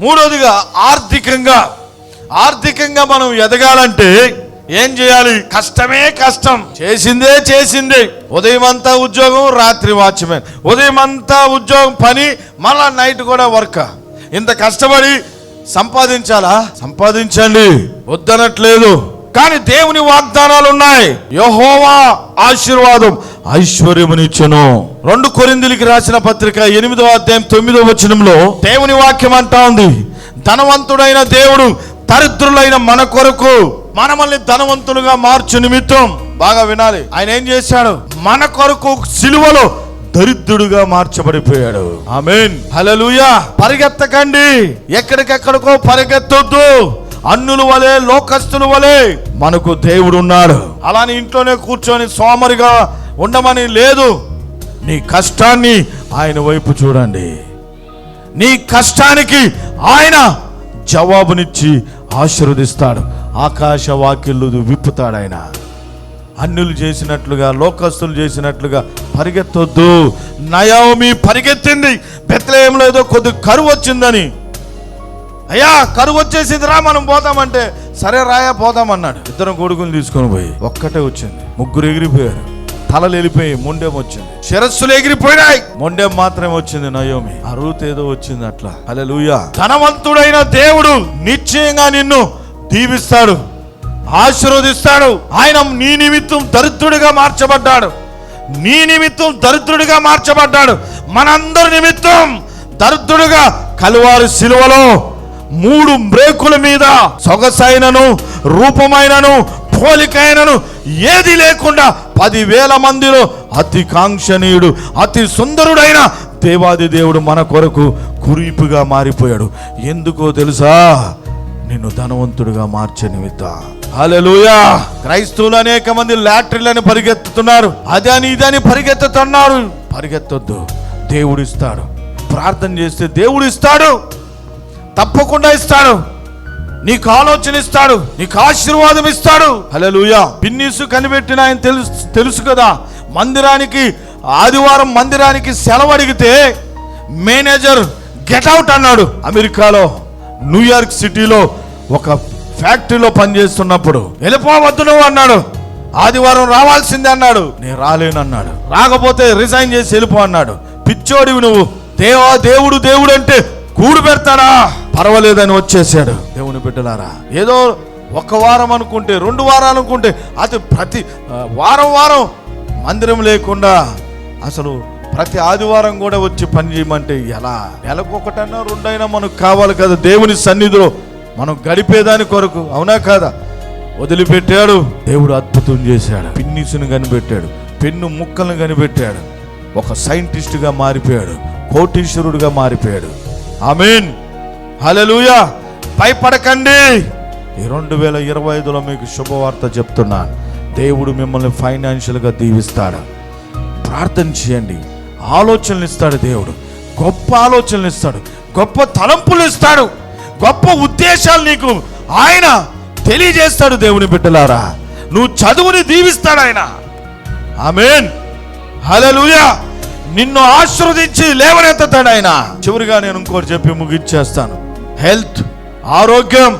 మూడోదిగా ఆర్థికంగా. ఆర్థికంగా మనం ఎదగాలంటే ఏం చేయాలి? కష్టమే కష్టం. చేసిందే చేసిందే. ఉదయం అంతా ఉద్యోగం రాత్రి వాచ్మెన్. ఉదయం అంతా ఉద్యోగం పని మళ్ళా నైట్ కూడా వర్క్. ఇంత కష్టపడి సంపాదించాలా? సంపాదించండి. వద్దనట్లేదు. కానీ దేవుని వాగ్దానాలు ఉన్నాయి యహోవా ఆశీర్వాదం. ఐశ్వర్యమునిచ్చును. రెండు కొరిందులకి రాసిన పత్రిక ఎనిమిదో అధ్యాయం తొమ్మిదో వచనంలో దేవుని వాక్యం అంటా ఉంది ధనవంతుడైన దేవుడు దరిద్రులైన మన కొరకు మనమల్ని ధనవంతులుగా మార్చు నిమిత్తం. బాగా వినాలి. ఆయన ఏం చేశాడు? మన కొరకు సిలువలో దరిద్రుడుగా మార్చబడిపోయాడు. ఆమెన్. హల్లెలూయా. పరిగెత్తకండి. ఎక్కడికెక్కడికో పరిగెత్తొద్దు. అన్నుల వలె లోకస్తుల వలె మనకు దేవుడు ఉన్నాడు అలాని ఇంట్లోనే కూర్చొని సోమరిగా ఉండమని లేదు. నీ కష్టాన్ని ఆయన వైపు చూడండి. నీ కష్టానికి ఆయన జవాబునిచ్చి ఆశీర్వదిస్తాడు. ఆకాశ వాక్యులు విప్పుతాడు ఆయన. అన్యులు చేసినట్లుగా లోకస్తులు చేసినట్లుగా పరిగెత్తొద్దు. నయోమి పరిగెత్తింది. బెత్తలేయంలో ఏదో కొద్ది కరువు వచ్చిందని. అయ్యా కరువు వచ్చేసిందిరా మనం పోతామంటే. సరే రాయా పోదామన్నాడు. ఇద్దరం కొడుకుని తీసుకొని పోయి ఒక్కటే వచ్చింది. ముగ్గురు ఎగిరిపోయారు. తలలు వెళ్ళిపోయి మొండెం వచ్చింది. శిరస్సులు ఎగిరిపోయినాయి. మొండెం మాత్రమే వచ్చింది నయోమి. ఆ రూత్ ఏదో వచ్చింది అట్లా. అలెలుయా ధనవంతుడైన దేవుడు నిశ్చయంగా నిన్ను దీవిస్తాడు ఆశీర్వదిస్తాడు. ఆయన నీ నిమిత్తం దరిద్రుడిగా మార్చబడ్డాడు. నీ నిమిత్తం దరిద్రుడిగా మార్చబడ్డాడు. మనందరి నిమిత్తం దరిద్రుడిగా కలువారు సిలువలో మూడు బ్రేకుల మీద సొగసైనను రూపమైనను పోలికైనను ఏది లేకుండా పదివేల మందిలో అతి కాంక్షణీయుడు అతి సుందరుడైన దేవాది దేవుడు మన కొరకు కురీపుగా మారిపోయాడు. ఎందుకో తెలుసా? నిన్ను ధనవంతుడిగా మార్చే నిమిత్త. హల్లెలూయా! క్రైస్తవులు అనేక మంది లాటరీలని పరిగెత్తుతున్నారు. అదని ఇదని పరిగెత్తుతున్నారు. పరిగెత్తొద్దు. దేవుడు ఇస్తాడు. ప్రార్థన చేస్తే దేవుడు ఇస్తాడు. తప్పకుండా ఇస్తాడు. నీకు ఆలోచన ఇస్తాడు నీకు ఆశీర్వాదం ఇస్తాడు. హల్లెలూయా. పిన్నీసు కనిపెట్టిన ఆయన తెలుసు తెలుసు కదా మందిరానికి ఆదివారం మందిరానికి సెలవు అడిగితే మేనేజర్ గెట్ అవుట్ అన్నాడు. అమెరికాలో న్యూయార్క్ సిటీలో ఒక ఫ్యాక్టరీలో పనిచేస్తున్నప్పుడు వెళ్ళిపోవద్దు నువ్వు అన్నాడు. ఆదివారం రావాల్సిందే అన్నాడు. నేను రాలేను అన్నాడు. రాకపోతే రిజైన్ చేసి వెళ్ళిపో అన్నాడు. పిచ్చోడివి నువ్వు. దేవా దేవుడు దేవుడు అంటే కూడు పెడతాడా? పర్వాలేదని వచ్చేసాడు. దేవుని బిడ్డలారా ఏదో ఒక వారం అనుకుంటే రెండు వారాలు అనుకుంటే అది ప్రతి వారం వారం మందిరం లేకుండా అసలు ప్రతి ఆదివారం కూడా వచ్చి పని చేయమంటే ఎలా? నెలకొకటన్నా రెండైనా మనకు కావాలి కదా. దేవుని సన్నిధిలో మనం గడిపేదాని కొరకు అవునా కాదా? వదిలిపెట్టాడు దేవుడు అద్భుతం చేశాడు. పిన్నిసును కనిపెట్టాడు పెన్ను ముక్కలను కనిపెట్టాడు. ఒక సైంటిస్టుగా మారిపోయాడు కోటీశ్వరుడుగా మారిపోయాడు. ఆమెన్. హలలుయా భయపడకండి. ఈ రెండు వేల ఇరవై ఐదులో మీకు శుభవార్త చెప్తున్నాను దేవుడు మిమ్మల్ని ఫైనాన్షియల్గా దీవిస్తాడు. ప్రార్థన చేయండి. ఆలోచనలు ఇస్తాడు దేవుడు. గొప్ప ఆలోచనలు ఇస్తాడు. గొప్ప తలంపులు ఇస్తాడు. గొప్ప ఉద్దేశాలు నీకు ఆయన తెలియజేస్తాడు దేవుని బిడ్డలారా. నువ్వు చదువుని దీవిస్తాడు ఆయన. ఆమెన్. హలలుయా నిన్ను ఆశీర్వదించి లేవనెత్తాడు ఆయన. చివరిగా నేను ఇంకోటి చెప్పి ముగించేస్తాను. హెల్త్ ఆరోగ్యం.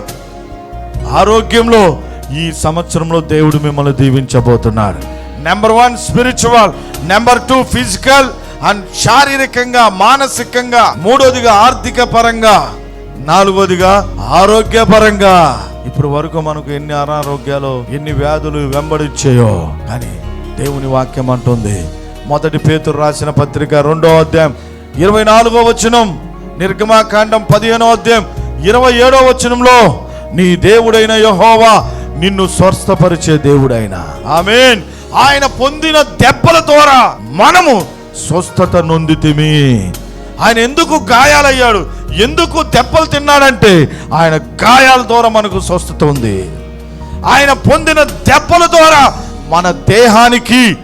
ఆరోగ్యంలో ఈ సంవత్సరంలో దేవుడు మిమ్మల్ని దీవించబోతున్నాడు number one spiritual number two physical and శారీరకంగా మానసికంగా మూడోదిగా ఆర్థిక పరంగా నాలుగోదిగా ఆరోగ్యపరంగా. ఇప్పుడు వరకు మనకు ఎన్ని అనారోగ్యాలు ఎన్ని వ్యాధులు వెంబడిచ్చాయో కానీ దేవుని వాక్యం అంటుంది. మొదటి పేతురు రాసిన పత్రిక రెండో అధ్యాయం ఇరవై నాలుగో వచనం. నిర్గమాకాండం పదిహేనో అధ్యాయం ఇరవై ఏడో వచనంలో నీ దేవుడైన యహోవా నిన్ను స్వస్థపరిచే దేవుడైన. ఆమెన్. ఆయన పొందిన దెబ్బల ద్వారా మనము స్వస్థత నొందితిమి. ఆయన ఎందుకు గాయాలయ్యాడు? ఎందుకు దెబ్బలు తిన్నాడంటే ఆయన గాయాల ద్వారా మనకు స్వస్థత ఉంది. ఆయన పొందిన దెబ్బల ద్వారా మన దేహానికి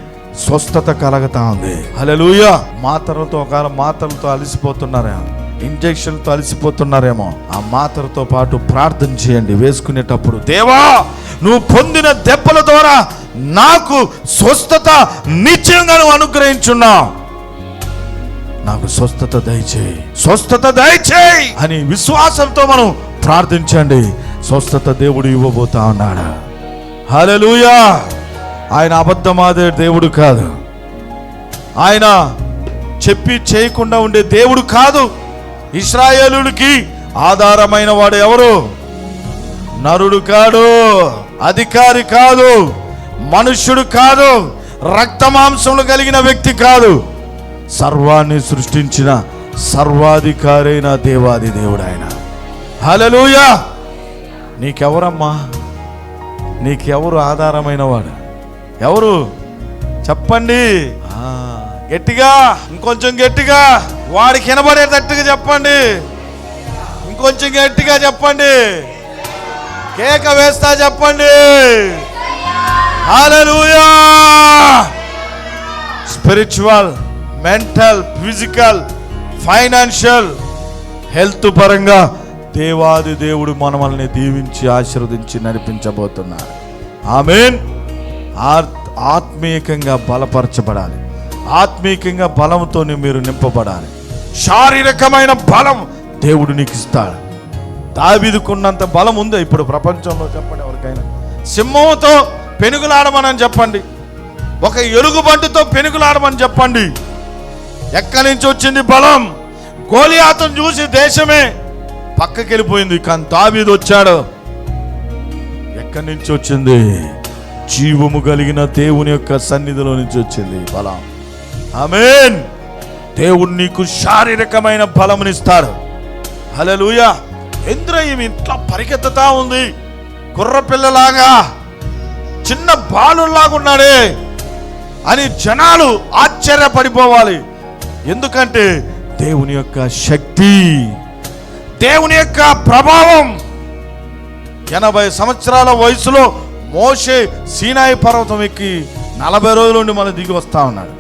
స్వస్థత కలగతా ఉంది. హల్లెలూయ. మాత్రలతో ఒకవేళ మాత్రలతో అలసిపోతున్నారా? ఇంజక్షన్తో అలసిపోతున్నారేమో ఆ మాత్రతో పాటు ప్రార్థన చేయండి. వేసుకునేటప్పుడు దేవా నువ్వు పొందిన దెబ్బల ద్వారా నాకు స్వస్థత నిశ్చయంగా నువ్వు అనుగ్రహించున్నావు నాకు స్వస్థత దయచేయి. స్వస్థత దయచేయి! అని విశ్వాసంతో మనం ప్రార్థించండి. స్వస్థత దేవుడు ఇవ్వబోతా ఉన్నాడు హల్లెలూయా! ఆయన అబద్ధమాదే దేవుడు కాదు. ఆయన చెప్పి చేయకుండా ఉండే దేవుడు కాదు. ఇస్రాయేలుడికి ఆధారమైన వాడు ఎవరు? నరుడు కాడు అధికారి కాదు మనుష్యుడు కాదు రక్తమాంసములు కలిగిన వ్యక్తి కాదు. సర్వాన్ని సృష్టించిన సర్వాధికారైన దేవాది దేవుడు ఆయన హలలుయా నీకెవరమ్మా? నీకెవరు ఆధారమైన వాడు? ఎవరు? చెప్పండి. గట్టిగా ఇంకొంచెం గట్టిగా. వాడికి వినబడేటట్టుగా చెప్పండి. ఇంకొంచెం గట్టిగా చెప్పండి. కేక వేస్తా చెప్పండి. Hallelujah! Spiritual mental physical financial health పరంగా దేవాది దేవుడు మనమల్ని దీవించి ఆశీర్వదించి నడిపించబోతున్నారు. ఆమెన్. ఆత్మీయంగా బలపరచబడాలి. ఆత్మీయంగా బలంతో మీరు నింపబడాలి. శారీరకమైన బలం దేవుడు నీకు ఇస్తాడు. దావీదుకున్నంత బలం ఉంది ఇప్పుడు ప్రపంచంలో చెప్పండి ఎవరికైనా. సింహంతో పెనుగులాడమని చెప్పండి. ఒక ఎలుగుబంటితో పెనుగులాడమని చెప్పండి. ఎక్కడి నుంచి వచ్చింది బలం? గోలియాతను చూసి దేశమే పక్కకి వెళ్ళిపోయింది. కానీ దావీదు వచ్చాడు. ఎక్కడి నుంచి వచ్చింది? జీవము కలిగిన దేవుని యొక్క సన్నిధిలో నుంచి వచ్చింది బలం. ఆమెన్. దేవుడు నీకు శారీరకమైన బలమునిస్తాడు హలలుయ ఎందులో ఈమె ఇంట్లో పరిగెత్తుతా ఉంది. కుర్రపిల్లలాగా చిన్న బాలులాగా ఉన్నాడే అని జనాలు ఆశ్చర్యపడిపోవాలి. ఎందుకంటే దేవుని యొక్క శక్తి దేవుని యొక్క ప్రభావం. ఎనభై సంవత్సరాల వయసులో మోషే సీనాయి పర్వతం ఎక్కి నలభై రోజుల నుండి మళ్ళీ దిగి వస్తా ఉన్నాడు.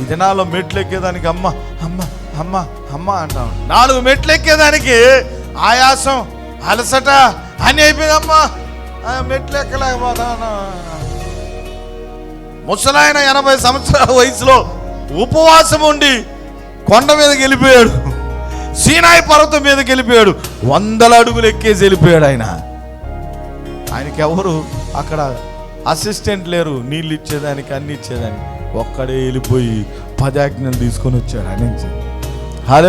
ఈ దినాల్లో మెట్లు ఎక్కేదానికి అమ్మ అమ్మ అమ్మ అమ్మ అంటా నాలుగు మెట్లు ఎక్కేదానికి ఆయాసం అలసట అని అయిపోయిందమ్మా. మెట్లు ఎక్కలేకపోతాను ముసలాయన ఎనభై సంవత్సరాల వయసులో ఉపవాసం ఉండి కొండ మీదకి వెళ్ళిపోయాడు. సీనాయి పర్వతం మీదకి వెళ్ళిపోయాడు. వందల అడుగులు ఎక్కేసి వెళ్ళిపోయాడు ఆయన. ఆయనకెవరు అక్కడ అసిస్టెంట్ లేరు. నీళ్ళు ఇచ్చేదానికి అన్ని ఇచ్చేదానికి. ఒక్కడే వెళ్ళిపోయి పదాజ్ఞలు తీసుకొని వచ్చాడు. ఆయన నుంచి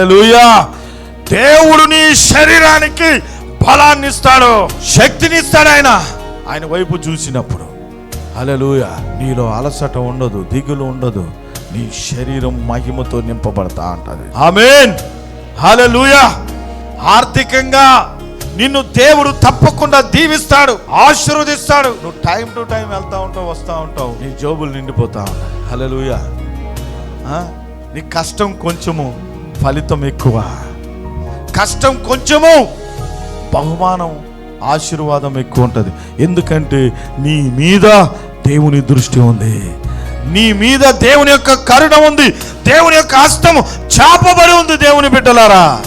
లూయా దేవుడు నీ శరీరానికి బలాన్ని ఇస్తాడు శక్తిని ఇస్తాడు ఆయన. ఆయన వైపు చూసినప్పుడు అలలుయ నీలో అలసట ఉండదు దిగులు ఉండదు. నీ శరీరం మహిమతో నింపబడతా అంటది. ఆమెన్! హలలుయ ఆర్థికంగా నిన్ను దేవుడు తప్పకుండా దీవిస్తాడు ఆశీర్వదిస్తాడు. నువ్వు టైం టు టైం వెళ్తా ఉంటావు వస్తా ఉంటావు. నీ జోబులు నిండిపోతా ఉంటాయి. హల్లెలూయా. నీ కష్టం కొంచెము ఫలితం ఎక్కువ. కష్టం కొంచెము బహుమానం ఆశీర్వాదం ఎక్కువ ఉంటుంది. ఎందుకంటే నీ మీద దేవుని దృష్టి ఉంది. నీ మీద దేవుని యొక్క కరుణ ఉంది. దేవుని యొక్క హస్తం చాపబడి ఉంది దేవుని బిడ్డలారా.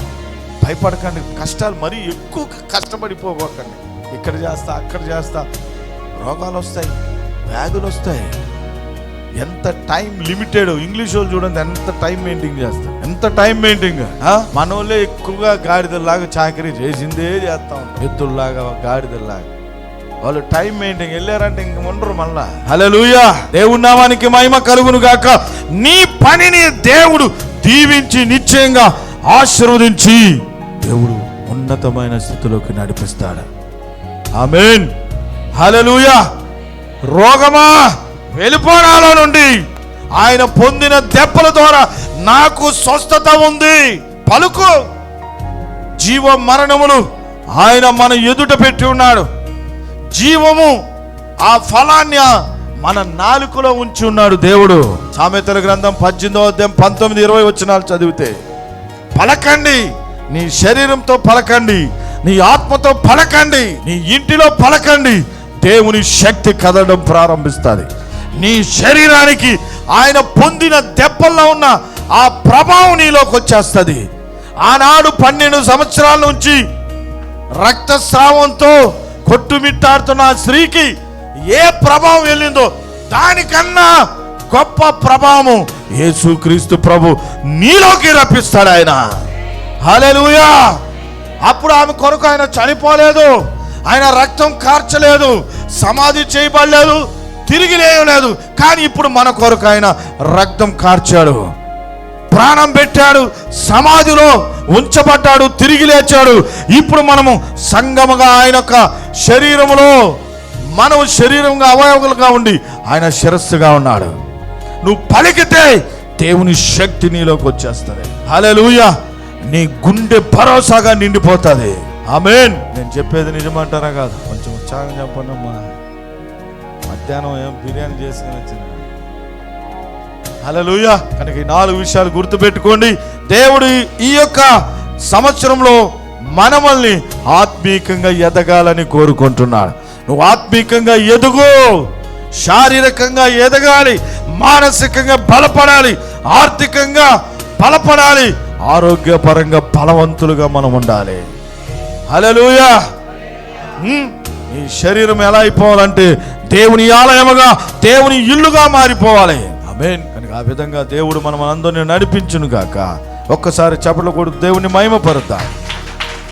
భయపడకండి కష్టాలు మరీ ఎక్కువ కష్టపడిపోకండి. ఇక్కడ చేస్తా అక్కడ చేస్తా. రోగాలు వస్తాయి వ్యాధులు వస్తాయి. ఎంత టైం లిమిటెడ్ ఇంగ్లీష్ వాళ్ళు చూడండి ఎంత టైం మెయింటైన్ చేస్తారు. ఎంత టైం మెయింటైన్ మన వాళ్ళే ఎక్కువగా గాడిదల్లాగా చాకరీ చేసిందే చేస్తా ఉంటారు. ఎత్తుల్లాగా గాడిదల్లాగా. వాళ్ళు టైం మెయింటైన్ వెళ్ళారంటే ఇంక ఉండరు మళ్ళా. హల్లెలూయా. దేవుడి నామానికి మహిమ కలుగును గాక. నీ పనిని దేవుడు దీవించి నిశ్చయంగా ఆశీర్వదించి. దేవుడు ఉన్నతమైన స్థితిలోకి నడిపిస్తాడు. ఆమెన్. హలలుయ రోగమా వెళ్ళిపోనాలో నుండి ఆయన పొందిన దెబ్బల ద్వారా నాకు స్వస్థత ఉంది. పలుకు. జీవ మరణములు ఆయన మన ఎదుట పెట్టి ఉన్నాడు. జీవము ఆ ఫలాన్ని మన నాలుకలో ఉంచి ఉన్నాడు దేవుడు. సామెతల గ్రంథం పద్దెనిమిదో అధ్యాయం పంతొమ్మిది ఇరవై వచ్చినాలు చదివితే పలకండి. నీ శరీరంతో పలకండి నీ ఆత్మతో పలకండి నీ ఇంటిలో పలకండి. దేవుని శక్తి కదలడం ప్రారంభిస్తుంది. నీ శరీరానికి ఆయన పొందిన దెబ్బల్లో ఉన్న ఆ ప్రభావం నీలోకి వచ్చేస్తుంది. ఆనాడు పన్నెండు సంవత్సరాల నుంచి రక్తస్రావంతో కొట్టుమిట్టాడుతున్న ఆ స్త్రీకి ఏ ప్రభావం వెళ్ళిందో దానికన్నా గొప్ప ప్రభావము యేసుక్రీస్తు ప్రభు నీలోకి రప్పిస్తాడు ఆయన. హలెలుయా అప్పుడు ఆమె కొరకు ఆయన చనిపోలేదు. ఆయన రక్తం కార్చలేదు. సమాధి చేయబడలేదు. తిరిగి లేయలేదు కానీ ఇప్పుడు మన కొరకు ఆయన రక్తం కార్చాడు. ప్రాణం పెట్టాడు. సమాధిలో ఉంచబడ్డాడు. తిరిగి లేచాడు. ఇప్పుడు మనము సంగముగా ఆయన యొక్క శరీరములో మనము శరీరంగా అవయవములుగా ఉండి ఆయన శిరస్సుగా ఉన్నాడు. నువ్వు పలికితే దేవుని శక్తి నీలోకి వచ్చేస్తుంది. హల్లెలూయా. నీ గుండె భరోసాగా నిండిపోతుంది. ఆమేన్. నేను చెప్పేది నిజమంటారా కాదు? కొంచెం ఉత్సాహం చెప్పండి అమ్మా మధ్యాహ్నం ఏం బిర్యానీ చేసుకుని వచ్చింది? హల్లెలూయా. కనుక ఈ నాలుగు విషయాలు గుర్తుపెట్టుకోండి. దేవుడు ఈ యొక్క సంవత్సరంలో మనమల్ని ఆత్మీకంగా ఎదగాలని కోరుకుంటున్నాడు. నువ్వు ఆత్మీకంగా ఎదుగు. శారీరకంగా ఎదగాలి. మానసికంగా బలపడాలి. ఆర్థికంగా బలపడాలి. ఆరోగ్యపరంగా బలవంతులుగా మనం ఉండాలి. హలలుయా ఉమ్, ఈ శరీరం ఎలా అయిపోవాలంటే దేవుని ఆలయముగా దేవుని ఇల్లుగా మారిపోవాలి. అమేన్ కనుక ఆ విధంగా దేవుడు మనం అందరిని నడిపించును గాక ఒక్కసారి చప్పట్లు కొడుకు దేవుని మహిమపరుద్దాం.